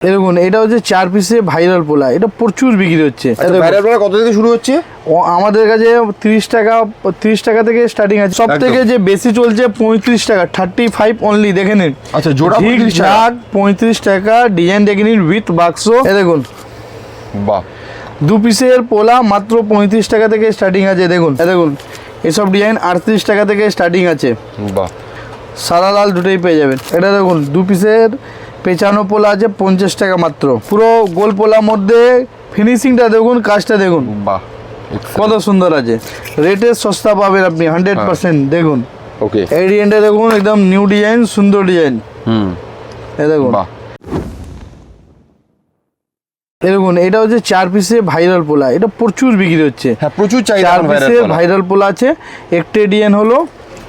দেখুন এটা হচ্ছে চার পিসে ভাইরাল পোলা। এটা প্রচুর বিক্রি হচ্ছে। আচ্ছা, ভাইরাল প্রায় কত থেকে শুরু হচ্ছে? আমাদের কাছে তিরিশ টাকা তিরিশ টাকা থেকে স্টার্টিং আছে। সব থেকে যে বেশি চলছে পঁয়ত্রিশ টাকা থার্টি ফাইভ অনলি দেখে নিন। আচ্ছা, জোড়া 35 পঁয়ত্রিশ টাকা? ডিজাইন দেখে নিন উইথ বাক্স এ দেখুন। বাহ। দু পিসের পোলা মাত্র পঁয়ত্রিশ টাকা থেকে স্টার্টিং আছে দেখুন। এ দেখুন এসব ডিজাইন আটত্রিশ টাকা থেকে স্টার্টিং আছে। বাহ। সাদা লাল দুটোই পেয়ে যাবেন। এটা দেখুন দু পিসের পেঁচানো পোলা আছে পঞ্চাশ টাকা মাত্র। পুরো গোল পোলার মধ্যে ফিনিশিংটা দেখুন কাজটা দেখুন। বাহ কত সুন্দর আছে। রেটে সস্তা পাবেন আপনি হান্ড্রেড পার্সেন্ট দেখুন। ওকে এই ডিজাইনটা দেখুন একদম নিউ ডিজাইন সুন্দর ডিজাইন হুম। এই দেখুন। বাহ। দেখুন এটা হচ্ছে চার পিসে ভাইরাল পোলা। এটা প্রচুর বিক্রি হচ্ছে। হ্যাঁ প্রচুর চাহিদা চার পিসে পোলা। ভাইরাল পোলা আছে। একটা ডিজাইন হলো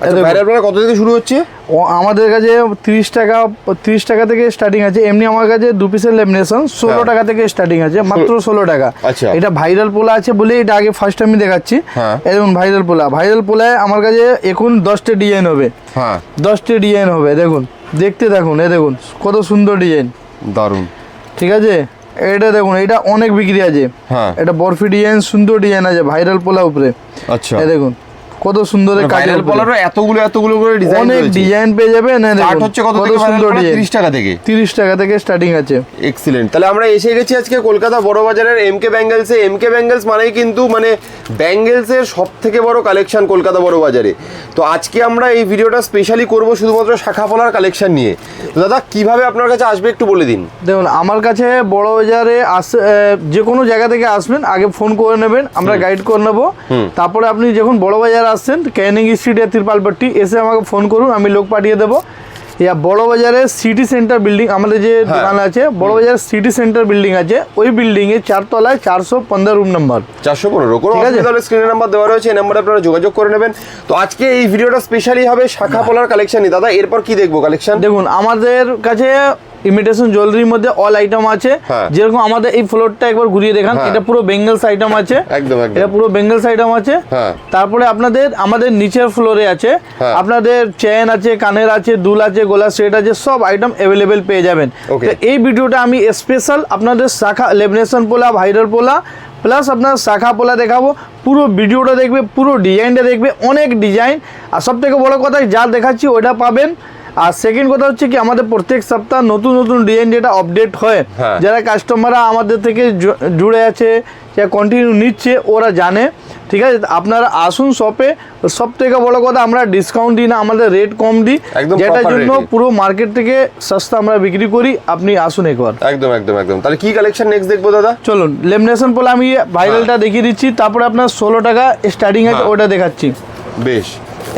এই আচ্ছা দেখুন। ভাইরাল পোলা কত থেকে শুরু হচ্ছে? ও আমাদের কাছে তিরিশ টাকা তিরিশ টাকা থেকে স্টার্টিং আছে। এমনি আমার কাছে দু পিসের লেমিনেশন ষোলো হ্যাঁ। টাকা থেকে স্টার্টিং আছে মাত্র ষোলো টাকা। আচ্ছা। এটা ভাইরাল পোলা আছে বলে এটা আগে ফার্স্ট আমি দেখাচ্ছি। হ্যাঁ। দেখুন ভাইরাল পোলা। ভাইরাল পোলায় আমার কাছে এখন দশটা ডিজাইন হবে। হ্যাঁ। দশটা ডিজাইন হবে দেখুন। দেখতে দেখুন এ দেখুন কত সুন্দর ডিজাইন দারুণ। ঠিক আছে? এটা দেখুন এটা অনেক বিক্রি আছে। হ্যাঁ। এটা বরফি ডিজাইন সুন্দর ডিজাইন আছে ভাইরাল পোলা উপরে। আচ্ছা। দেখুন কত সুন্দর এই কাজের। পোলারও এতগুলো এতগুলো করে ডিজাইন অনেক ডিজাইন পেয়ে যাবেন এই স্টার্ট হচ্ছে কত থেকে সুন্দর পোলা 30 টাকা থেকে। তিরিশ টাকা থেকে স্টার্টিং আছে। এক্সিলেন্ট তাহলে আমরা এসে গেছি আজকে কলকাতা বড় বাজারের এম কে ব্যাঙ্গেলসে এম কে ব্যাঙ্গেলস মানেই কিন্তু মানে ব্যাঙ্গেলসের সব থেকে বড় কালেকশন কলকাতা বড় বাজারে। তো আজকে আমরা এই ভিডিওটা স্পেশালি করব শুধুমাত্র শাখা ফলার কালেকশন নিয়ে। তো দাদা কীভাবে আপনার কাছে আসবে একটু বলে দিন। দেখুন আমার কাছে বড় বাজারে আস যে কোনো জায়গা থেকে আসবেন আগে ফোন করে নেবেন আমরা গাইড করে নেব। তারপরে আপনি যখন বড় বাজার আসছেন ক্যানিং স্ট্রিটে তিরপালপট্টি। এসে আমাকে ফোন করুন আমি লোক পাঠিয়ে দেবো। ইয়া বড় বাজারে সিটি সেন্টার বিল্ডিং আমাদের যে দোকান আছে বড় বাজার সিটি সেন্টার বিল্ডিং আছে। ওই বিল্ডিং এ চারতলায় চারশো পনেরো রুম নাম্বার চারশো পনেরো কোনো অসুবিধা স্ক্রিনের নাম্বার দেওয়া রয়েছে এই নাম্বারে আপনারা যোগাযোগ করে নেবেন। তো আজকে এই ভিডিওটা স্পেশালি হবে শাখা ফলার কালেকশনই দাদা এরপর কি দেখব কালেকশন দেখুন আমাদের কাছে ইমিটেশন জুয়েলারির মধ্যে অল আইটেম আছে। হ্যাঁ। যেরকম আমাদের এই ফ্লোরটা একবার ঘুরিয়ে দেখান হ্যাঁ। এটা পুরো বেঙ্গলস আইটেম আছে। একদম একদম। এটা পুরো বেঙ্গলস আইটেম আছে। হ্যাঁ। তারপরে আপনাদের আমাদের নিচের ফ্লোরে আছে। আপনাদের চেন আছে কানের আছে দুল আছে গোলা সেট আছে সব আইটেম অ্যাভেলেবেল পেয়ে যাবেন। তো এই ভিডিওটা আমি স্পেশাল আপনাদের শাখা লেমিনেশন পোলা ভাইরাল পোলা প্লাস আপনার শাখা পোলা দেখাবো। পুরো ভিডিওটা দেখবে পুরো ডিজাইনটা দেখবে অনেক ডিজাইন আর সব থেকে বড় কথা যা দেখাচ্ছি ওটা পাবেন আর সেকেন্ড কথা হচ্ছে কি আমাদের প্রত্যেক সপ্তাহ নতুন নতুন ডিজাইন যেটা আপডেট হয়। হ্যাঁ। যারা কাস্টমাররা আমাদের থেকে জুড়ে আছে যা কন্টিনিউ নিচ্ছে ওরা জানে। ঠিক আছে? আপনারা আসুন শপে সব থেকে বড় কথা আমরা ডিসকাউন্ট দিই না আমাদের রেট কম দিই। যেটার জন্য পুরো মার্কেট থেকে সস্তা আমরা বিক্রি করি। আপনি আসুন একবার। একদম একদম একদম। তাহলে কি কালেকশন নেক্সট দেখব দাদা? চলুন লেমিনেশন বলে আমি ভাইরালটা দেখিয়ে দিচ্ছি। তারপরে আপনার ষোলো টাকা স্টার্টিং আছে হ্যাঁ। ওটা দেখাচ্ছি। বেশ।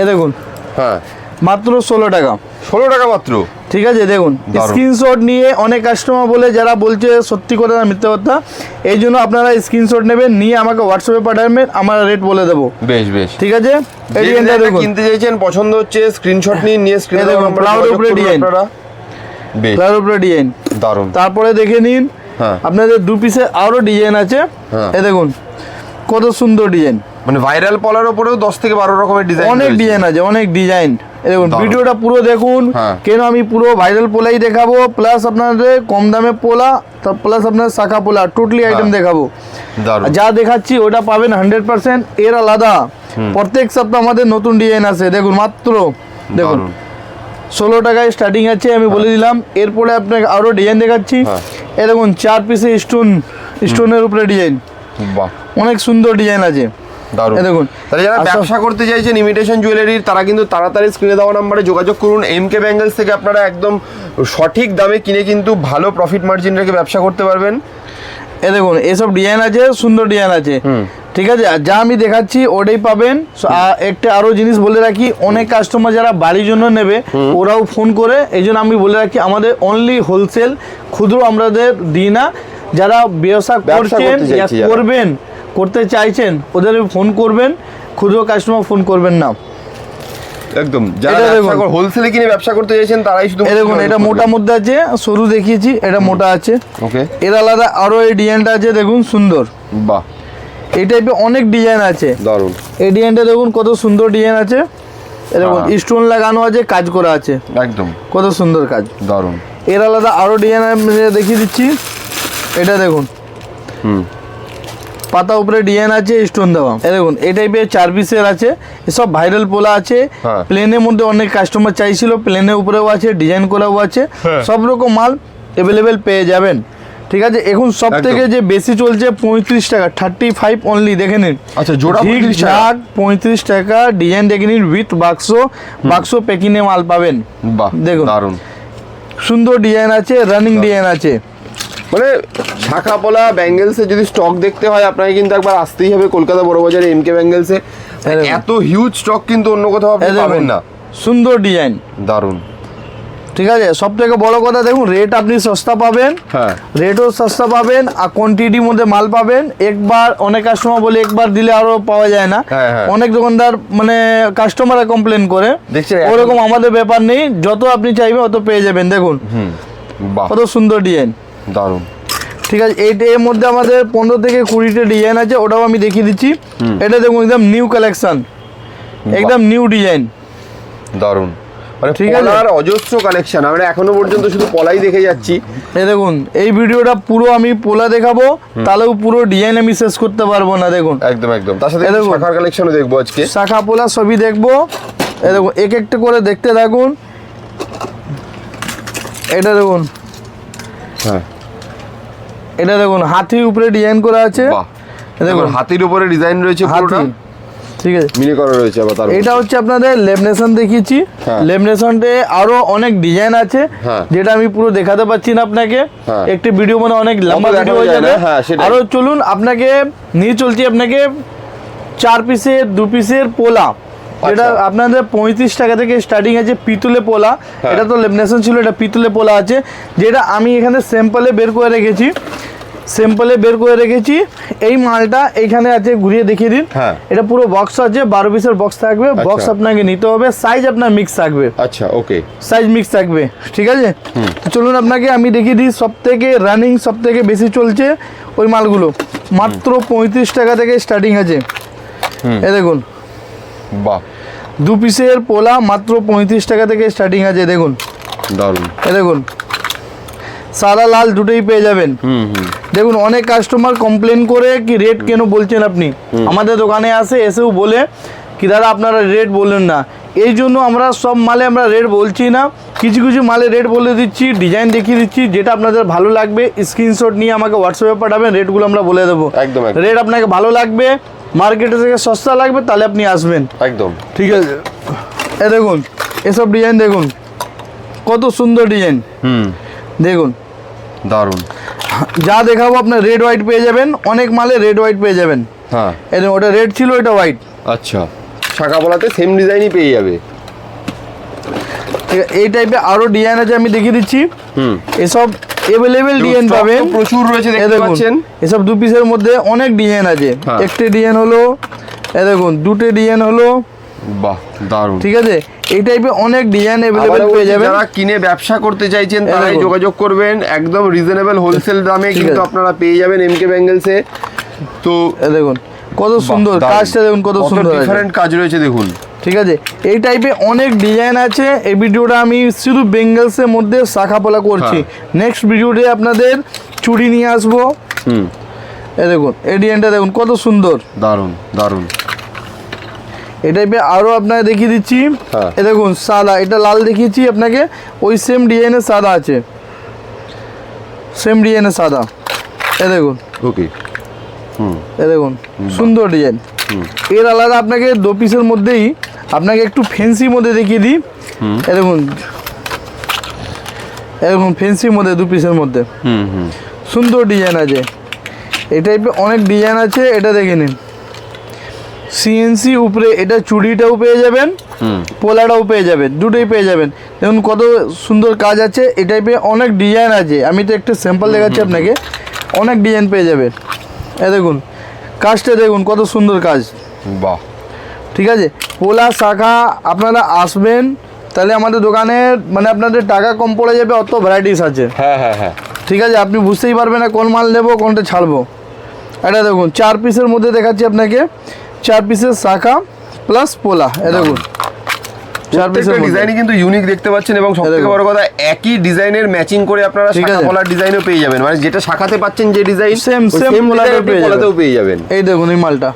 এ দেখুন। হ্যাঁ। মাত্র ষোলো টাকা। ষোলো টাকা মাত্র। ঠিক আছে দেখুন স্ক্রিনশট নিয়ে অনেক কাস্টমার বলে যারা বলছে সত্যি কথা না মিথ্যে কথা এই জন্য আপনারা স্ক্রিনশট নেবেন নিয়ে আমাকে হোয়াটসঅ্যাপে পাঠাবেন আমার রেট বলে দেবো। বেশ বেশ। ঠিক আছে? কিনতে চাইছেন পছন্দ হচ্ছে স্ক্রিনশট নিন নিয়ে এই স্ক্রিনে দেখুন, flower উপরে design। বেশ। উপরে ডিজাইন তারপরে দেখে নিন হ্যাঁ। আপনাদের দু পিসে আরও ডিজাইন আছে। হ্যাঁ। এ দেখুন কত সুন্দর ডিজাইন মানে ভাইরাল পলার উপরেও দশ থেকে বারো রকমের ডিজাইন অনেক ডিজাইন আছে অনেক ডিজাইন দেখুন ভিডিওটা পুরো দেখুন। হ্যাঁ। কেন আমি পুরো ভাইরাল পোলাই দেখাবো? প্লাস আপনাদের কম দামে পোলা প্লাস আপনার শাখা পোলা টোটালি আইটেম হ্যাঁ। দেখাবো। যা দেখাচ্ছি ওটা পাবেন হান্ড্রেড পার্সেন্ট এর আলাদা। প্রত্যেক সপ্তাহ আমাদের নতুন ডিজাইন আছে দেখুন মাত্র দেখুন। ষোলো টাকায় স্টার্টিং আছে আমি বলে দিলাম। এরপরে আপনাকে আরও ডিজাইন দেখাচ্ছি। হ্যাঁ। এ দেখুন চার পিসে স্টোন স্টোনের উপরে ডিজাইন বাহ। অনেক সুন্দর ডিজাইন আছে। দেখুন। তাহলে যারা ব্যবসা করতে চাইছেন ইমিটেশন জুয়েলারির তারা কিন্তু তাড়াতাড়ি স্ক্রিনে দেওয়া নাম্বারে যোগাযোগ করুন। এম কে ব্যাঙ্গেলস থেকে আপনারা একদম সঠিক দামে কিনে কিন্তু ভালো প্রফিট মার্জিন রেখে ব্যবসা করতে পারবেন। এ দেখুন এসব ডিজাইন আছে সুন্দর ডিজাইন আছে। ঠিক আছে? আর যা আমি দেখাচ্ছি ওটাই পাবেন। একটা আরও জিনিস বলে রাখি অনেক কাস্টমার যারা বাড়ির জন্য নেবে ওরাও ফোন করে। এই জন্য আমি বলে রাখি আমাদের অনলি হোলসেল ক্ষুদ্র আমাদের দিই না। যারা ব্যবসা করছেন। করবেন করতে চাইছেন ওদের ফোন করবেন ক্ষুদ্র কাস্টমার ফোন করবেন না। একদম যারা ব্যবসা হোলসেলে কিনে ব্যবসা করতে চাইছেন তারাই শুধু দেখুন এটা মোটা মধ্যে আছে সরু দেখিয়েছি এটা মোটা আছে। ওকে। এর আলাদা আরও এই ডিজাইনটা আছে দেখুন সুন্দর। বাহ। এই টাইপের অনেক ডিজাইন আছে। দারুণ। এই ডিজাইনটা দেখুন কত সুন্দর ডিজাইন আছে। এ দেখুন হ্যাঁ। স্টোন লাগানো আছে কাজ করা আছে। একদম। কত সুন্দর কাজ। দারুণ। এর আলাদা আরও ডিজাইন আমি দেখিয়ে দিচ্ছি। এটা দেখুন। হুম। পাতা উপরে ডিজাইন আছে স্টোন দেওয়া। দেখুন এই টাইপের চার পিসের আছে এসব ভাইরাল পোলা আছে। হ্যাঁ। প্লেনের মধ্যে অনেক কাস্টমার চাইছিল প্লেনের উপরেও আছে ডিজাইন করাও আছে। হ্যাঁ। সব রকম মাল অ্যাভেলেবেল পেয়ে যাবেন। ঠিক আছে? এখন সব থেকে যে বেশি চলছে পঁয়ত্রিশ টাকা থার্টি ফাইভ অনলি দেখে নিন। আচ্ছা, জোড়া 35 টাকা? পঁয়ত্রিশ টাকা ডিজাইন দেখে নিন উইথ বাক্স বাক্স প্যাকিংয়ে মাল পাবেন। বাহ দেখুন। দারুণ সুন্দর ডিজাইন আছে রানিং ডিজাইন আছে। মানে শাখা পোলা ব্যাঙ্গেলসে যদি স্টক দেখতে হয় আপনাকে কিন্তু একবার আসতেই হবে কলকাতা বড় বাজারে এমকে ব্যাঙ্গেলসে এই এত হিউজ স্টক কিন্তু অন্য কোথাও আপনি পাবেন না। সুন্দর ডিজাইন দারুণ ঠিক আছে সব থেকে বড় কথা দেখুন রেট আপনি সস্তা পাবেন হ্যাঁ। রেটও সস্তা পাবেন আর কোয়ান্টিটির মধ্যে মাল পাবেন। একবার অনেক কাস্টমার বলে একবার দিলে আরও পাওয়া যায় না। হ্যাঁ, হ্যাঁ। অনেক দোকানদার মানে কাস্টমাররা কমপ্লেন করে। ওরকম আমাদের ব্যাপার নেই যত আপনি চাইবেন অত পেয়ে যাবেন দেখুন। কত সুন্দর ডিজাইন দারুণ ঠিক আছে এইটা এর মধ্যে আমাদের পনেরো থেকে কুড়িটা ডিজাইন আছে ওটাও আমি দেখিয়ে দিচ্ছি। এটা দেখুন একদম নিউ কালেকশন একদম নিউ ডিজাইন দারুণ মানে ঠিক আছে। পলার অজস্র কালেকশন আমরা এখনও পর্যন্ত শুধু পলাই দেখে যাচ্ছি। এই দেখুন এই ভিডিওটা পুরো আমি পোলা দেখাবো তাহলেও পুরো ডিজাইন আমি শেষ করতে পারব না দেখুন। একদম একদম। তার সাথে দেখুন। শাখার কালেকশনও দেখব আজকে। শাখা পোলা সবই দেখব। এই দেখুন এক একটা করে দেখতে থাকুন। এটা দেখুন। হ্যাঁ। এটা দেখুন হাতির উপরে ডিজাইন করা আছে। দেখুন। হাতির উপরে ডিজাইন রয়েছে পুরোটা? ঠিক আছে। মিনি করা রয়েছে আবার তার এটা হচ্ছে আপনাদের লেমিনেশন দেখিয়েছি। হ্যাঁ। লেমিনেশনতে আরও অনেক ডিজাইন আছে হ্যাঁ। যেটা আমি পুরো দেখাতে পাচ্ছি না আপনাকে। হ্যাঁ। একটি ভিডিও মানে অনেক লম্বা ভিডিও হয়ে যাবে। হ্যাঁ, আরও চলুন আপনাকে নিয়ে চলছি আপনাকে চার পিসের দু পিসের পোলা। যেটা আচ্ছা। আপনাদের পঁয়ত্রিশ টাকা থেকে স্টার্টিং আছে পিতুলে পোলা। হ্যাঁ। এটা তো লেমিনেশন ছিল এটা পিতুলে পোলা আছে। যেটা আমি এখানে স্যাম্পলে বের করে রেখেছি। স্যাম্পলে বের করে রেখেছি। এই মালটা এইখানে আছে ঘুরিয়ে দেখিয়ে দিন। হ্যাঁ। এটা পুরো বক্স আছে বারো পিসের বক্স থাকবে। বক্স আপনাকে নিতে হবে সাইজ আপনার মিক্স থাকবে। আচ্ছা ওকে সাইজ মিক্স থাকবে ঠিক আছে? তো চলুন আপনাকে আমি দেখিয়ে দিই সব থেকে রানিং সব থেকে বেশি চলছে ওই মালগুলো। মাত্র পঁয়ত্রিশ টাকা থেকে স্টার্টিং আছে। এ দেখুন। বাহ। দু পিসের পোলা মাত্র পঁয়ত্রিশ টাকা থেকে স্টার্টিং আছে দেখুন। দারুণ এ দেখুন। সাদা লাল দুটোই পেয়ে যাবেন। দেখুন অনেক কাস্টমার কমপ্লেন করে কি রেট কেন বলছেন আপনি? আমাদের দোকানে আসে এসেও বলে কি দাদা আপনারা রেট বললেন না। এই জন্য আমরা সব মালে আমরা রেট বলছি না। কিছু কিছু মালে রেট বলে দিচ্ছি ডিজাইন দেখিয়ে দিচ্ছি যেটা আপনাদের ভালো লাগবে স্ক্রিনশট নিয়ে আমাকে হোয়াটসঅ্যাপে পাঠাবেন রেটগুলো আমরা বলে দেবো। একদম, একদম। রেট আপনাকে ভালো লাগবে মার্কেটে থেকে সস্তা লাগবে তাহলে আপনি আসবেন। একদম। ঠিক আছে। এ দেখুন এসব ডিজাইন দেখুন কত সুন্দর ডিজাইন হুম। দেখুন দারুণ যা দেখাবো আপনার রেড হোয়াইট পেয়ে যাবেন অনেক মালে রেড হোয়াইট পেয়ে যাবেন। হ্যাঁ। এই ওটা রেড ছিল এটা হোয়াইট আচ্ছা। শাখা পোলাতে সেম ডিজাইনই পেয়ে যাবে। এই টাইপের আরও ডিজাইন আছে আমি দেখিয়ে দিচ্ছি। হুম। এসব এভেলেবেল ডিজাইন পাবেন। প্রচুর রয়েছে দেখতে পাচ্ছেন। এসব দু পিসের মধ্যে অনেক ডিজাইন আছে। হ্যাঁ। একটি ডিজাইন হলো এ দেখুন দুটো ডিজাইন হলো বাহ দারুণ ঠিক আছে? এই টাইপের অনেক ডিজাইন আবারও পেয়ে যাবেন। যারা কিনে ব্যবসা করতে চাইছেন তারাই যোগাযোগ করবেন। একদম রিজনেবল হোলসেল দামে কিন্তু আপনারা পেয়ে যাবেন এমকে ব্যাঙ্গেলসে তো দেখুন কত সুন্দর কাজটা দেখুন কত সুন্দর ডিফারেন্ট কাজ রয়েছে দেখুন। ঠিক আছে? এই টাইপের অনেক ডিজাইন আছে। এই ভিডিওটা আমি শুধু বেঙ্গলসের মধ্যে শাখা পোলা করছি। হ্যাঁ। নেক্সট ভিডিওতে আপনাদের চুড়ি নিয়ে আসব। হুম। এই দেখুন এই ডিজাইনটা দেখুন কত সুন্দর। দারুণ দারুণ এই টাইপের আরও আপনাকে দেখিয়ে দিচ্ছি। হ্যাঁ। এ দেখুন সাদা। এটা লাল দেখিয়েছি আপনাকে। ওই সেম ডিজাইনের সাদা আছে। সেম ডিজাইনের সাদা। এ দেখুন। ওকে এ দেখুন সুন্দর ডিজাইন এর আলাদা আপনাকে দু পিসের মধ্যেই আপনাকে একটু ফেন্সির মধ্যে দেখিয়ে দিই। এ দেখুন। এ দেখুন ফেন্সির মধ্যে দু পিসের মধ্যে। হুম হুম। সুন্দর ডিজাইন আছে। এই টাইপের অনেক ডিজাইন আছে। এটা দেখে নিন। সিএনসি উপরে এটা চুড়িটাও পেয়ে যাবেন পোলাটাও পেয়ে যাবেন দুটোই পেয়ে যাবেন। দেখুন কত সুন্দর কাজ আছে এই টাইপের অনেক ডিজাইন আছে। আমি তো একটা স্যাম্পল দেখাচ্ছি আপনাকে। অনেক ডিজাইন পেয়ে যাবেন। এ দেখুন কাজটা দেখুন কত সুন্দর কাজ। বাহ। ঠিক আছে? পোলা শাখা আপনারা আসবেন তাহলে আমাদের দোকানে মানে আপনাদের টাকা কম পড়ে যাবে অত ভ্যারাইটিস আছে। হ্যাঁ হ্যাঁ হ্যাঁ। ঠিক আছে? আপনি বুঝতেই পারবেন না কোন মাল নেব কোনটা ছাড়বো। এটা দেখুন চার পিসের মধ্যে দেখাচ্ছি আপনাকে। চার পিসের শাখা প্লাস পোলা এ দেখুন। চার পিসের ডিজাইনই কিন্তু ইউনিক দেখতে পাচ্ছেন এবং সবথেকে দেখুন। বড় কথা একই ডিজাইনের ম্যাচিং করে আপনারা শাখা। পলার ডিজাইনও পেয়ে যাবেন। মানে যেটা শাখাতে পাচ্ছেন যে ডিজাইন same পলাতেও পেয়ে যাবেন। এই দেখুন এই মালটা।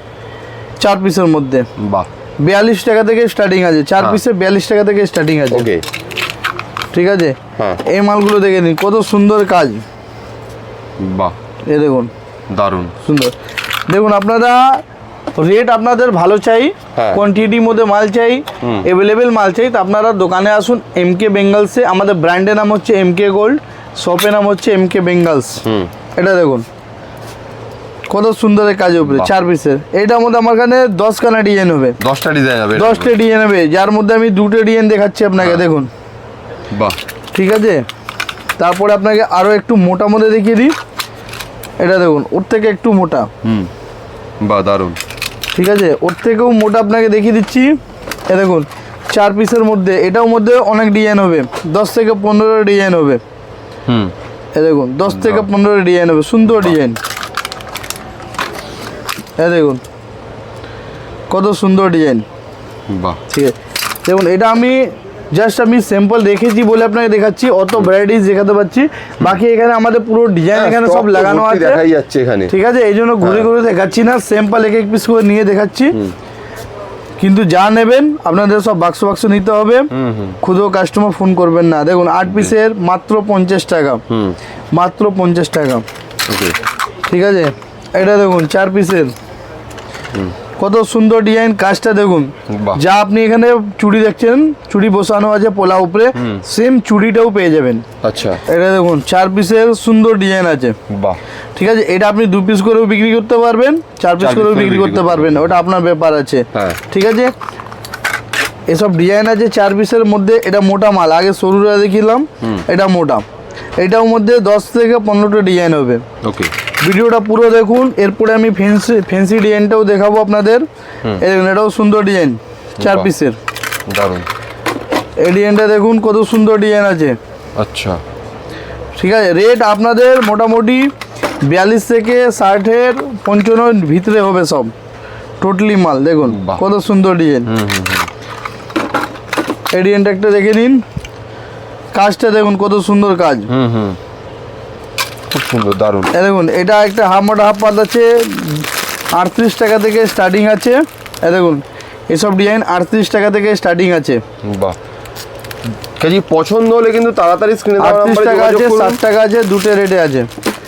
চার পিসের মধ্যে। বাহ। বিয়াল্লিশ টাকা থেকে স্টার্টিং আছে। চার হ্যাঁ। পিসে বিয়াল্লিশ টাকা থেকে স্টার্টিং আছে। ওকে ঠিক আছে? হ্যাঁ। এই মালগুলো দেখে নিন কত সুন্দর কাজ। বাহ। এই দেখুন। দারুণ। সুন্দর। দেখুন আপনারা রেট আপনাদের ভালো চাই হ্যাঁ। কোয়ান্টিটির মধ্যে মাল চাই অ্যাভেলেবেল মাল চাই। তো আপনারা দোকানে আসুন এম কে বেঙ্গলসে আমাদের ব্র্যান্ডের নাম হচ্ছে এম কে গোল্ড শপের নাম হচ্ছে এম কে বেঙ্গলস এটা দেখুন কত সুন্দর কাজের উপরে চার পিসের এইটার মধ্যে আমার কাছে দশ খানা ডিজাইন হবে। দশটা ডিজাইন হবে দশটা ডিজাইন হবে। যার মধ্যে আমি দুটো ডিজাইন দেখাচ্ছি আপনাকে হ্যাঁ। দেখুন। বাহ। ঠিক আছে? তারপরে আপনাকে আরও একটু মোটা মধ্যে দেখিয়ে দিই। এটা দেখুন ওর থেকে একটু মোটা। হুম। বাহ দারুণ। ঠিক আছে? ওর থেকেও মোটা আপনাকে দেখিয়ে দিচ্ছি। এ দেখুন চার পিসের মধ্যে এটাও মধ্যে অনেক ডিজাইন হবে। দশ থেকে পনেরো ডিজাইন হবে। হুম। এ দেখুন দশ থেকে পনেরো ডিজাইন হবে সুন্দর ডিজাইন এ দেখুন কত সুন্দর ডিজাইন বাহ। ঠিক আছে? দেখুন এটা আমি জাস্ট আমি স্যাম্পল দেখেছি বলে আপনাকে দেখাচ্ছি অত ভ্যারাইটিস দেখাতে পাচ্ছি। বাকি এখানে আমাদের পুরো ডিজাইন হ্যাঁ, এখানে সব লাগানো আছে। দেখাই যাচ্ছে এখানে। ঠিক আছে এই জন্য ঘুরে হ্যাঁ। ঘুরে দেখাচ্ছি না স্যাম্পল এক এক পিস করে নিয়ে দেখাচ্ছি। কিন্তু যা নেবেন আপনাদের সব বাক্স বাক্স নিতে হবে। খুদো কাস্টমার ফোন করবেন না। দেখুন আট পিসের মাত্র পঞ্চাশ টাকা। মাত্র পঞ্চাশ টাকা। ঠিক আছে? এটা দেখুন চার পিসের কত সুন্দর ডিজাইন কাজটা দেখুন। যা আপনি এখানে চুড়ি দেখছেন চুড়ি বসানো আছে পোলা উপরে সেম চুড়িটাও পেয়ে যাবেন। আচ্ছা। এটা দেখুন চার পিসের সুন্দর ডিজাইন আছে। বাহ। ঠিক আছে এটা আপনি দু পিস করেও বিক্রি করতে পারবেন চার পিস করেও বিক্রি করতে পারবেন ওটা আপনার ব্যাপার আছে। হ্যাঁ। ঠিক আছে? এসব ডিজাইন আছে চার পিসের মধ্যে এটা মোটা মাল আগে সরুরা দেখিলাম এটা মোটা। এটার মধ্যে দশ থেকে পনেরোটা ডিজাইন হবে। ওকে ভিডিওটা পুরো দেখুন এরপরে আমি ফেন্সি ফেন্সি ডিজাইনটাও দেখাবো আপনাদের। এটাও সুন্দর ডিজাইন চার পিসের দারুণ। এই ডিজাইনটা দেখুন কত সুন্দর ডিজাইন আছে। আচ্ছা। ঠিক আছে রেট আপনাদের মোটামুটি বিয়াল্লিশ থেকে ষাটের পঞ্চান্ন ভিতরে হবে সব। টোটালি মাল দেখুন কত সুন্দর ডিজাইন এই ডিজাইনটা একটা দেখে নিন। কাজটা দেখুন কত সুন্দর কাজ। হুম হুম। খুব সুন্দর দারুণ। দেখুন এটা একটা হাফ মোটা হাফ পাত আছে আটত্রিশ টাকা থেকে স্টার্টিং আছে। এ দেখুন এসব ডিজাইন আটত্রিশ টাকা থেকে স্টার্টিং আছে। বাহ। কাজে পছন্দ হলে কিন্তু তাড়াতাড়ি স্ক্রিনে আটত্রিশ টাকা আছে ষাট টাকা আছে দুটো রেটে আছে।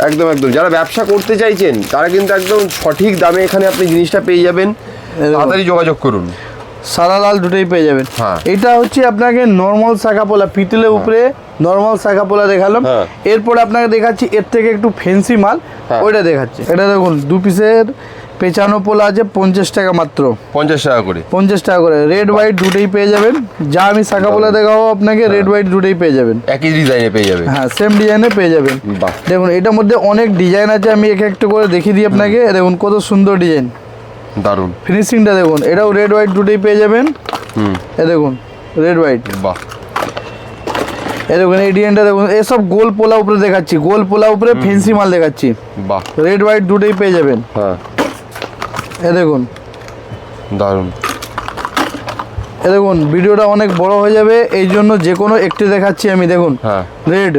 একদম একদম। যারা ব্যবসা করতে চাইছেন তারা কিন্তু একদম সঠিক দামে এখানে আপনি জিনিসটা পেয়ে যাবেন। তাড়াতাড়ি যোগাযোগ করুন। সাদা লাল দুটোই পেয়ে যাবেন। হ্যাঁ। এটা হচ্ছে আপনাকে নর্মাল শাখা পোলা পিতলের উপরে নর্মাল শাখা পোলা দেখালাম। হ্যাঁ। এরপরে আপনাকে দেখাচ্ছি এর থেকে একটু ফেন্সি মাল হ্যাঁ। ওইটা দেখাচ্ছি। এটা দেখুন দু পিসের পেঁচানো পোলা আছে পঞ্চাশ টাকা মাত্র। পঞ্চাশ টাকা করে। পঞ্চাশ টাকা করে। রেড হোয়াইট দুটোই পেয়ে যাবেন। যা আমি শাখা পোলা দেখাবো আপনাকে রেড হোয়াইট দুটোই পেয়ে যাবেন। একই ডিজাইনে পেয়ে যাবেন। হ্যাঁ সেম ডিজাইনে পেয়ে যাবেন। দেখুন এটার মধ্যে অনেক ডিজাইন আছে আমি এক একটা করে দেখিয়ে দিই আপনাকে। দেখুন কত সুন্দর ডিজাইন দারুণ। ফিনিশিংটা দেখুন এটাও রেড হোয়াইট দুটোই পেয়ে যাবেন। হুম। এ দেখুন রেড হোয়াইট বাহ। এ দেখুন এই ডিজাইনটা দেখুন এসব গোল পোলা উপরে দেখাচ্ছি গোল পোলা উপরে ফেন্সি মাল দেখাচ্ছি। বাহ। রেড হোয়াইট দুটোই পেয়ে যাবেন। হ্যাঁ। এ দেখুন। দারুণ। এ দেখুন ভিডিওটা অনেক বড় হয়ে যাবে এই জন্য যে কোনো একটি দেখাচ্ছি আমি দেখুন। হ্যাঁ। রেড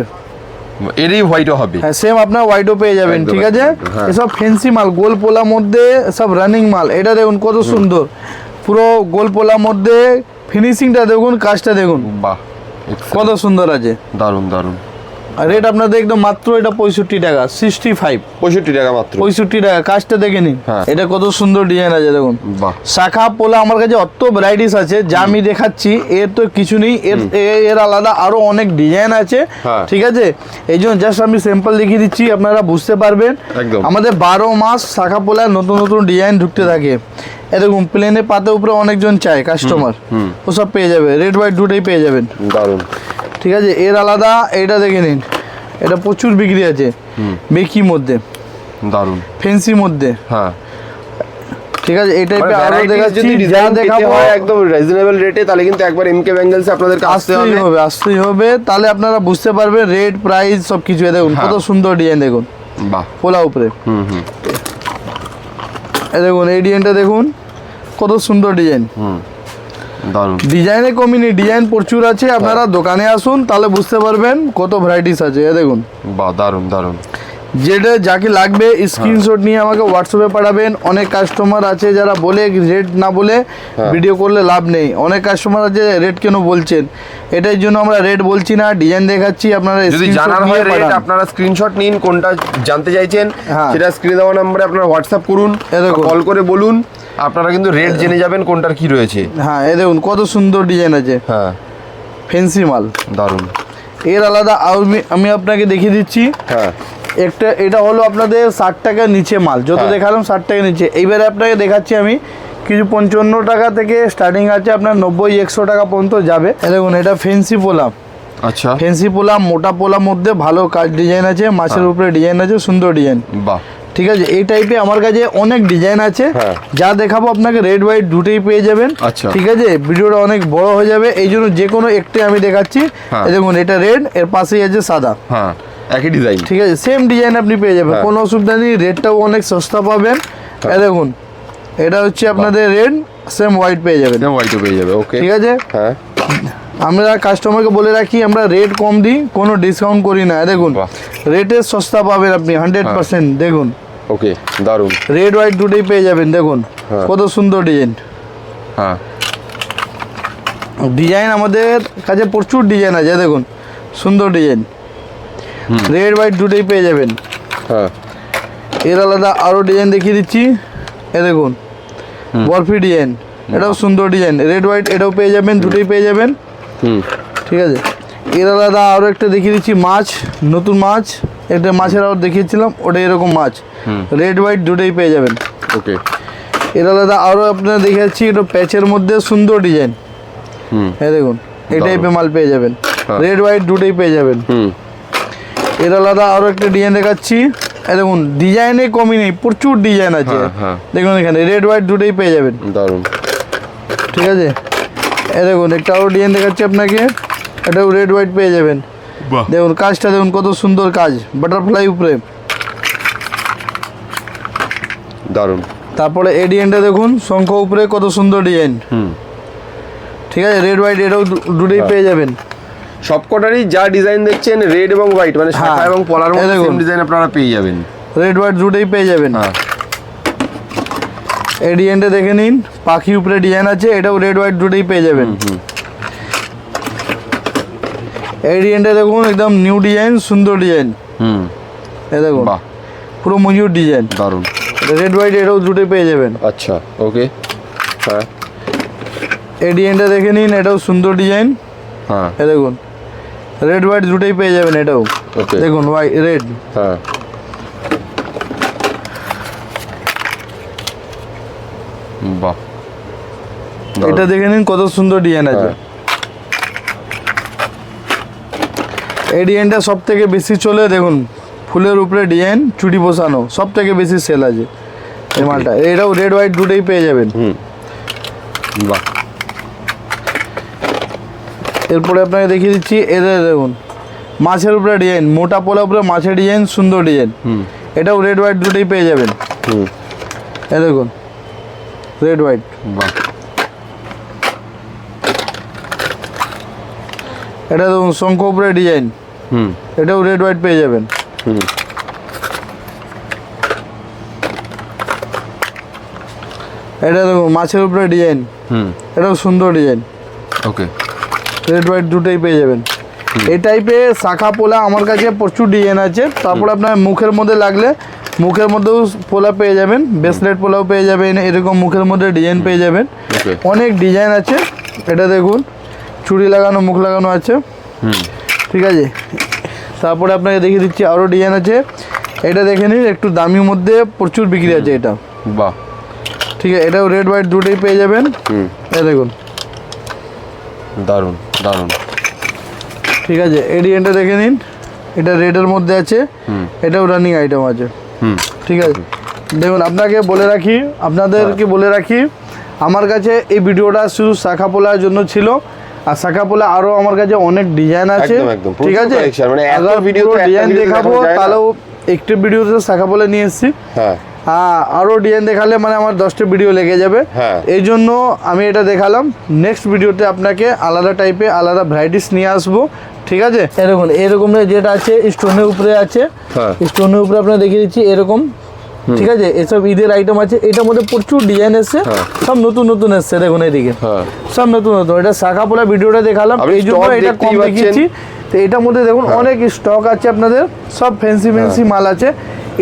এরই হোয়াইটও হবে। হ্যাঁ সেম আপনার হোয়াইটও পেয়ে যাবেন ঠিক আছে? হ্যাঁ। এসব ফেন্সি মাল গোল পোলার মধ্যে সব রানিং মাল। এটা দেখুন কত সুন্দর। পুরো গোল পোলার মধ্যে ফিনিশিংটা দেখুন কাজটা দেখুন। বাহ কত সুন্দর আছে। দারুণ দারুণ। আর রেট আপনাদের একদম মাত্র এটা পঁয়ষট্টি টাকা সিক্সটি ফাইভ পঁয়ষট্টি টাকা মাত্র। পঁয়ষট্টি টাকা কাজটা দেখে নিন। হ্যাঁ। এটা কত সুন্দর ডিজাইন আছে দেখুন। শাখা পোলা আমার কাছে অত ভ্যারাইটিস আছে যা আমি দেখাচ্ছি এর তো কিছু নেই এর এর আলাদা আরও অনেক ডিজাইন আছে হ্যাঁ। ঠিক আছে? এই জন্য জাস্ট আমি স্যাম্পল দেখিয়ে দিচ্ছি আপনারা বুঝতে পারবেন। আমাদের বারো মাস শাখা পোলায় নতুন নতুন ডিজাইন ঢুকতে থাকে। এরকম প্লেনে পাতে উপরে অনেকজন চায় কাস্টমার ওসব পেয়ে যাবে রেড হোয়াইট দুটোই পেয়ে যাবেন। দারুণ। ঠিক আছে? এর আলাদা এটা দেখে নিন। এটা প্রচুর বিক্রি আছে। বেকি মধ্যে। দারুণ। ফেন্সি মধ্যে। হ্যাঁ। ঠিক আছে? এই টাইপের মানে আরও দেখাচ্ছি যা ডিজাইন দেখাবো। একদম রিজনেবল রেটে তাহলে কিন্তু একবার এমকে ব্যাঙ্গেলস আপনাদেরকে আসতে হবে। হবে আসতেই হবে। তাহলে আপনারা বুঝতে পারবেন রেট প্রাইস সব কিছু দেখুন। কত সুন্দর ডিজাইন দেখুন। বাহ। পোলা উপরে। হুম হুম। দেখুন এই ডিজাইনটা দেখুন কত সুন্দর ডিজাইন হুম। ডিজাইনে কমি নেই ডিজাইন প্রচুর আছে আপনারা দোকানে আসুন তাহলে বুঝতে পারবেন কত ভ্যারাইটিস আছে এ দেখুন। বা দারুণ দারুণ যেটা যাকে লাগবে স্ক্রিনশট নিয়ে আমাকে হোয়াটসঅ্যাপে পাঠাবেন। অনেক কাস্টমার আছে যারা বলে রেট না বলে ভিডিও করলে লাভ নেই। অনেক কাস্টমার আছে রেট কেন বলছেন? এটার জন্য আমরা রেট বলছি না ডিজাইন দেখাচ্ছি আপনারা যদি জানার হয় রেট আপনারা স্ক্রিনশট নিন কোনটা জানতে চাইছেন হ্যাঁ। সেটা স্ক্রিনে দেওয়া নাম্বারে আপনারা হোয়াটসঅ্যাপ করুন কল করে বলুন। আপনারা কিন্তু রেট জেনে যাবেন কোনটার কি রয়েছে। হ্যাঁ এই দেখুন কত সুন্দর ডিজাইন আছে। হ্যাঁ। ফেন্সি মাল। দারুণ এর আলাদা আমি আমি আপনাকে দেখিয়ে দিচ্ছি। হ্যাঁ। একটা এটা হলো আপনাদের ষাট টাকার নিচে মাল। যত হ্যাঁ। দেখালাম ষাট টাকার নিচে। এইবারে আপনাকে দেখাচ্ছি আমি। কিছু পঞ্চান্ন টাকা থেকে স্টার্টিং আছে আপনার নব্বই একশো টাকা পর্যন্ত যাবে। দেখুন এটা ফেন্সি পোলাম আচ্ছা। ফেন্সি পোলাম মোটা পোলার মধ্যে ভালো কাজ ডিজাইন আছে মাছের হ্যাঁ। উপরে ডিজাইন আছে সুন্দর ডিজাইন বাহ। ঠিক আছে এই টাইপে আমার কাছে অনেক ডিজাইন আছে। হ্যাঁ। যা দেখাবো আপনাকে রেড হোয়াইট দুটোই পেয়ে যাবেন। আচ্ছা। ঠিক আছে ভিডিওটা অনেক বড় হয়ে যাবে। এই জন্য যে কোনো একটাই আমি দেখাচ্ছি। হ্যাঁ। দেখুন এটা রেড এর পাশেই আছে সাদা। হ্যাঁ একই ডিজাইন ঠিক আছে সেম ডিজাইন আপনি পেয়ে যাবেন। কোনো অসুবিধা নেই রেটটাও অনেক সস্তা পাবেন। দেখুন এটা হচ্ছে আপনাদের রেড সেম হোয়াইট পেয়ে যাবেন। হোয়াইটও পেয়ে যাবে ওকে ঠিক আছে? হ্যাঁ। আমরা কাস্টমারকে বলে রাখি আমরা রেট কম দিই কোনো ডিসকাউন্ট করি না। দেখুন। রেটে সস্তা পাবেন আপনি হান্ড্রেড পার্সেন্ট দেখুন। ওকে দারুণ রেড হোয়াইট দুটোই পেয়ে যাবেন দেখুন। হ্যাঁ। কত সুন্দর ডিজাইন হ্যাঁ। ডিজাইন আমাদের কাছে প্রচুর ডিজাইন আছে দেখুন। সুন্দর ডিজাইন রেড হোয়াইট দুটোই পেয়ে যাবেন। হ্যাঁ। এর আলাদা আরও ডিজাইন দেখিয়ে দিচ্ছি। এ দেখুন বরফি ডিজাইন এটাও সুন্দর ডিজাইন রেড হোয়াইট এটাও পেয়ে যাবেন দুটোই পেয়ে যাবেন। হুম। ঠিক আছে? এর আলাদা আরও একটা দেখিয়ে দিচ্ছি মাছ নতুন মাছ। একটা মাছের আরও দেখিয়েছিলাম ওটা এরকম মাছ। রেড হোয়াইট দুটোই পেয়ে যাবেন। ওকে। এর আলাদা আরও আপনারা দেখে যাচ্ছি এটা প্যাচের মধ্যে সুন্দর ডিজাইন। হুম। হ্যাঁ দেখুন এই টাইপের মাল পেয়ে যাবেন। হ্যাঁ। রেড হোয়াইট দুটোই পেয়ে যাবেন। হুম। এর আলাদা আরও একটা ডিজাইন দেখাচ্ছি। দেখুন ডিজাইনে কমই নেই প্রচুর ডিজাইন আছে। হ্যাঁ, হ্যাঁ। দেখুন এখানে রেড হোয়াইট দুটোই পেয়ে যাবেন। দারুণ ঠিক আছে? এ দেখুন একটা আরও ডিজাইন দেখাচ্ছি আপনাকে। এটাও রেড হোয়াইট পেয়ে যাবেন। দেখুন কাজটা দেখুন কত সুন্দর কাজ বাটারফ্লাই উপরে। দারুণ তারপরে এই ডিজাইনটা দেখুন শঙ্খ উপরে কত সুন্দর ডিজাইন হুম। ঠিক আছে রেড হোয়াইট এটাও দুটোই পেয়ে যাবেন। সবকটারই যা ডিজাইন দেখছেন রেড এবং হোয়াইট মানে শাখা হ্যাঁ। এবং পলার মধ্যে। সেম ডিজাইন আপনারা পেয়ে যাবেন। রেড হোয়াইট দুটোই পেয়ে যাবেন। হ্যাঁ। এই ডিজাইনটা দেখে নিন পাখি উপরে ডিজাইন আছে এটাও রেড হোয়াইট দুটোই পেয়ে যাবেন। এই ডিজাইনটা দেখুন একদম নিউ ডিজাইন সুন্দর ডিজাইন হুম। এই দেখুন বাহ। পুরো মজুর ডিজাইন দারুণ রেড হোয়াইট এটাও দুটোই পেয়ে যাবেন। আচ্ছা ওকে হ্যাঁ। এই ডিজাইনটা দেখে নিন এটাও সুন্দর ডিজাইন হ্যাঁ। এই দেখুন রেড হোয়াইট দুটোই পেয়ে যাবেন এটাও। দেখুন হোয়াইট রেড হ্যাঁ। বাহ। এটা দেখে নিন কত সুন্দর ডিজাইন আছে হ্যাঁ। এই ডিজাইনটা সব থেকে বেশি চলে দেখুন ফুলের উপরে ডিজাইন চুটি বসানো সব থেকে বেশি সেল আছে এই মালটা। এটাও রেড হোয়াইট দুটোই পেয়ে যাবেন। হুম। বাহ। এরপরে আপনাকে দেখিয়ে দিচ্ছি এদের দেখুন মাছের উপরে ডিজাইন মোটা পোলা উপরে মাছের ডিজাইন সুন্দর ডিজাইন। হুম। এটাও রেড হোয়াইট দুটোই পেয়ে যাবেন। হুম। এ দেখুন রেড হোয়াইট বাহ। এটা দেখুন শঙ্খ উপরে ডিজাইন। এটাও রেড হোয়াইট পেয়ে যাবেন। হুম। এটা দেখুন মাছের উপরে ডিজাইন হুম। এটাও সুন্দর ডিজাইন ওকে রেড হোয়াইট দুটোই পেয়ে যাবেন। এই টাইপের শাখা পোলা আমার কাছে প্রচুর ডিজাইন আছে। তারপর আপনার মুখের মধ্যে লাগলে মুখের মধ্যেও পোলা পেয়ে যাবেন। ব্রেসলেট পোলাও পেয়ে যাবেন। এরকম মুখের মধ্যে ডিজাইন পেয়ে যাবেন। অনেক ডিজাইন আছে। এটা দেখুন চুড়ি লাগানো মুখ লাগানো আছে। হুম। ঠিক আছে? তারপরে আপনাকে দেখিয়ে দিচ্ছি আরও ডিজাইন আছে। এটা দেখে নিন একটু দামির মধ্যে প্রচুর বিক্রি আছে এটা। বাহ। ঠিক আছে এটাও রেড হোয়াইট দুটোই পেয়ে যাবেন। হুম। এই দেখুন। দারুণ দারুণ ঠিক আছে এই ডিজাইনটা দেখে নিন। এটা রেডের মধ্যে আছে। হুম। এটাও রানিং আইটেম আছে। হুম। ঠিক আছে। দেখুন আপনাকে বলে রাখি আপনাদেরকে বলে রাখি আমার কাছে এই ভিডিওটা শুধু শাখা পোলার জন্য ছিল। আর শাখা পোলা আরও আমার কাছে অনেক ডিজাইন আছে। ঠিক আছে মানে ডিজাইন দেখাবো। তাহলেও একটি ভিডিওতে শাখা নিয়ে এসেছি হ্যাঁ হ্যাঁ আরও ডিজাইন দেখালে মানে আমার দশটা ভিডিও লেগে যাবে হ্যাঁ। এই জন্য আমি এটা দেখালাম নেক্সট ভিডিওতে আপনাকে আলাদা টাইপে আলাদা ভ্যারাইটিস নিয়ে আসব ঠিক আছে এরকম এরকম যেটা আছে স্টোনের উপরে আছে হ্যাঁ। স্টোনের উপরে আপনার দেখিয়ে দিচ্ছি এরকম ঠিক আছে? এসব ঈদের আইটেম আছে। এটার মধ্যে প্রচুর ডিজাইন এসছে। হ্যাঁ। সব নতুন নতুন এসছে দেখুন এদিকে। হ্যাঁ। সব নতুন নতুন। এটা শাখা পোলা ভিডিওটা দেখালাম। এই জন্য এটা কম দেখিয়েছি। তো এটার মধ্যে দেখুন অনেক স্টক আছে আপনাদের। সব ফ্যান্সি ফ্যান্সি মাল আছে।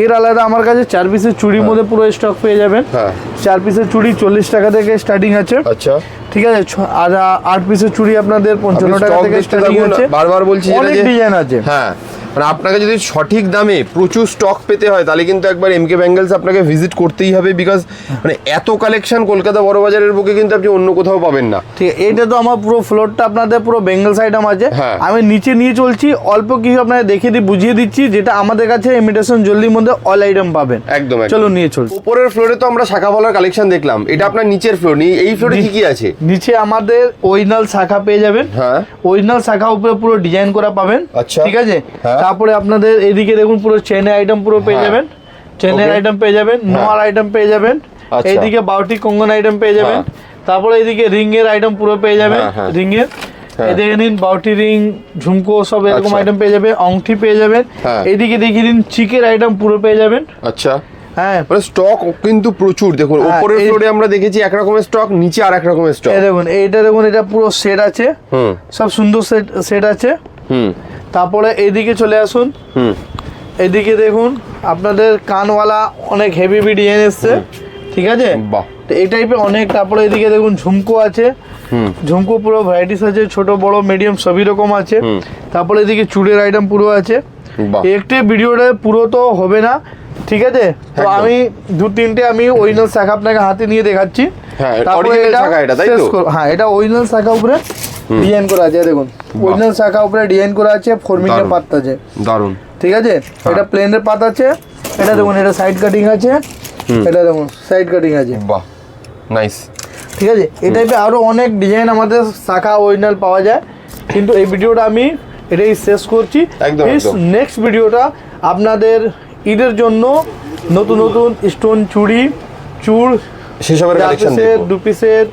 এর আলাদা আমার কাছে চার পিসের চুড়ির মধ্যে পুরো স্টক পেয়ে যাবেন। হ্যাঁ। চার পিসের চুড়ি চল্লিশ টাকা থেকে স্টার্টিং আছে। আচ্ছা। ঠিক আছে? আর আট পিসের চুড়ি আপনাদের পঞ্চান্ন টাকা থেকে স্টার্টিং আছে। বারবার বলছি অনেক ডিজাইন আছে। হ্যাঁ। মানে আপনাকে যদি সঠিক দামে প্রচুর স্টক পেতে হয় তাহলে কিন্তু একবার এমকে ব্যাঙ্গেলস আপনাকে ভিজিট করতেই হবে বিকজ মানে এত কালেকশন কলকাতা বড় বাজারের বুকে কিন্তু আপনি অন্য কোথাও পাবেন না। ঠিক আছে, এইটা তো আমার পুরো ফ্লোরটা আপনাদের পুরো বেঙ্গল আইটেম আছে। আমি নিচে নিয়ে চলছি অল্প কিছু আপনাকে দেখিয়ে দিই বুঝিয়ে দিচ্ছি যেটা আমাদের কাছে ইমিটেশন জলদির মধ্যে অল আইটেম পাবেন। একদম। চলো নিয়ে চল উপরের ফ্লোরে তো আমরা শাখা ফলার কালেকশন দেখলাম এটা আপনার নিচের ফ্লোর এই ফ্লোরে কি কি আছে? নিচে আমাদের ওরিজিনাল শাখা পেয়ে যাবেন। হ্যাঁ। ওরিজিনাল শাখা উপরে পুরো ডিজাইন করা পাবেন। আচ্ছা। ঠিক আছে? হ্যাঁ। তারপরে আপনাদের এদিকে দেখুন পুরো চেনের আইটেম পুরো পেয়ে হ্যাঁ। যাবেন চেনের আইটেম পেয়ে যাবেন নোয়ার আইটেম পেয়ে যাবেন আচ্ছা। এইদিকে বাউটি কঙ্গন আইটেম পেয়ে যাবেন হ্যাঁ। তারপরে এইদিকে রিং এর আইটেম পুরো পেয়ে যাবেন হ্যাঁ, হ্যাঁ। রিং এর হ্যাঁ। এদিকে নিন বাউটি রিং ঝুমকো সব এরকম। আইটেম পেয়ে যাবে অংঠি পেয়ে যাবেন হ্যাঁ। এইদিকে দেখিয়ে দিন চিকের আইটেম পুরো পেয়ে যাবেন আচ্ছা হ্যাঁ মানে স্টক কিন্তু প্রচুর দেখুন হ্যাঁ, উপরের ফ্লোরে আমরা দেখেছি এক রকমের স্টক নিচে আর এক রকমের স্টক দেখুন এইটা দেখুন এটা পুরো সেট আছে হুম সব সুন্দর সেট সেট আছে হুম তারপরে এইদিকে চলে আসুন। এদিকে দেখুন আপনাদের কানওয়ালা অনেক হেভি ডিজাইন এসছে। ঠিক আছে? বাহ। তো এই টাইপের অনেক তারপরে এদিকে দেখুন ঝুমকো আছে। হুম। ঝুমকো পুরো ভ্যারাইটিস আছে ছোট বড় মিডিয়াম সবই রকম আছে। তারপরে এদিকে চুড়ের আইটেম পুরো আছে। একটি ভিডিওটা পুরো তো হবে না। ঠিক আছে? তো আমি দু তিনটে আমি অরিজিনাল শাখা আপনাকে হাতে নিয়ে দেখাচ্ছি। হ্যাঁ, এটা? করব। হ্যাঁ অরিজিনাল শাখা উপরে ডিজাইন করা আছে দেখুন। অরিজিনাল শাখা উপরে ডিজাইন করা আছে ফর্মিং এর দারুণ। আছে। দারুণ ঠিক আছে? হ্যাঁ। এটা প্লেনের পাত আছে। এটা দেখুন এটা সাইড কাটিং আছে। এটা দেখুন সাইড কাটিং আছে। বাহ নাইস ঠিক আছে? এই টাইপের আরও অনেক ডিজাইন আমাদের শাখা অরিজিনাল পাওয়া যায়। কিন্তু এই ভিডিওটা আমি এটাই শেষ করছি। নেক্সট ভিডিওটা আপনাদের ঈদের জন্য নতুন নতুন স্টোন চুড়ি চুড় সেসবের কালেকশন দু পিসের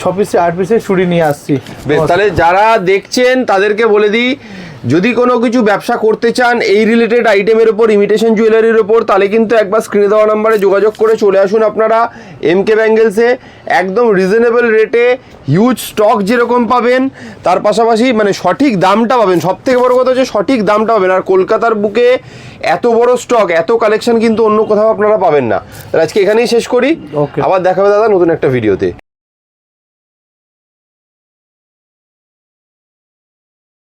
ছ পিসের আট পিসের চুড়ি নিয়ে আসছি। বেশ তাহলে যারা দেখছেন তাদেরকে বলে দিই যদি কোনো কিছু ব্যবসা করতে চান এই রিলেটেড আইটেমের ওপর ইমিটেশন জুয়েলারির ওপর তাহলে কিন্তু একবার স্ক্রিনে দেওয়া নাম্বারে যোগাযোগ করে চলে আসুন আপনারা এম কে ব্যাঙ্গেলসে একদম রিজনেবল রেটে হিউজ স্টক যেরকম পাবেন তার পাশাপাশি মানে সঠিক দামটা পাবেন। সব থেকে বড় কথা হচ্ছে সঠিক দামটা পাবেন। আর কলকাতার বুকে এত বড় স্টক এত কালেকশন কিন্তু অন্য কোথাও আপনারা পাবেন না। তাহলে আজকে এখানেই শেষ করি. আবার দেখাবে দাদা নতুন একটা ভিডিওতে